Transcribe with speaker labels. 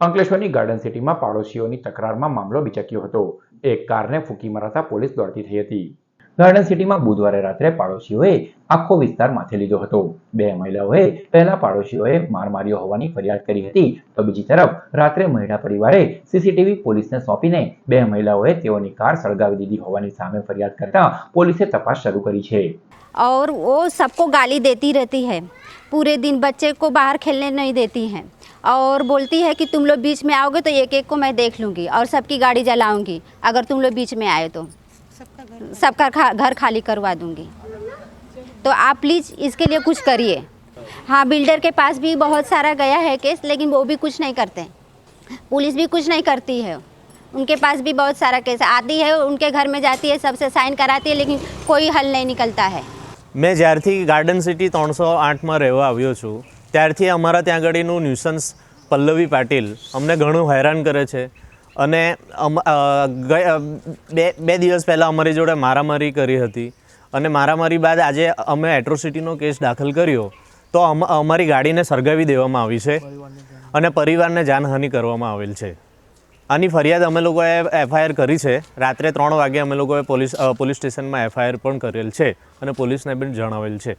Speaker 1: અંકલેશ્વરની garden સિટીમાં પાડોશીઓની તકરારમાં મામલો બિચક્યો હતો. એક કારને ફૂંકી મરાતા પોલીસ દોડતી થઈ હતી. ગાર્ડન સિટીમાં બુધવારે રાત્રે પાડોશીઓએ આખો વિસ્તાર માથે લીધો હતો બે મહિલાઓએ પહેલા પાડોશીઓએ માર માર્યો હોવાની ફરિયાદ કરી હતી તો બીજી તરફ રાત્રે મહિલા પરિવારે સીસીટીવી પોલીસને સોંપીને બે મહિલાઓએ તેઓની કાર સળગાવી દીધી હોવાની સામે ફરિયાદ કરતા પોલીસે તપાસ શરૂ કરી છે
Speaker 2: और वो सबको गाली देती रहती है पूरे दिन बच्चे को बाहर खेलने नहीं देती हैं और बोलती है कि तुम लोग बीच में आओगे तो एक एक को मैं देख लूँगी और सबकी गाड़ी जलाऊंगी अगर तुम लोग बीच में आए तो सबका खा, घर खाली करवा दूंगी तो आप प्लीज़ इसके लिए कुछ करिए हाँ बिल्डर के पास भी बहुत सारा गया है केस लेकिन वो भी कुछ नहीं करते पुलिस भी कुछ नहीं करती है उनके पास भी बहुत सारा केस आती है उनके घर में जाती है सबसे साइन कराती है लेकिन कोई हल नहीं निकलता है
Speaker 3: મેં જ્યારથી ગાર્ડન સિટી ત્રણસો આઠમાં રહેવા આવ્યો છું ત્યારથી અમારા ત્યાં આગળનું ન્યુસન્સ પલ્લવી પાટીલ અમને ઘણું હેરાન કરે છે અને બે બે દિવસ પહેલાં અમારી જોડે મારામારી કરી હતી. અને મારામારી બાદ આજે અમે એટ્રોસિટીનો કેસ દાખલ કર્યો. તો અમ, અમારી ગાડીને સળગાવી દેવામાં આવી છે. અને પરિવારને જાનહાનિ કરવામાં આવેલ છે. આની ફરિયાદ અમે લોકોએ એફઆઈઆર કરી છે. રાત્રે ત્રણ વાગે અમે લોકોએ પોલીસ પોલીસ સ્ટેશનમાં એફઆઈઆર પણ કરેલ છે. અને પોલીસને પણ જણાવેલ છે.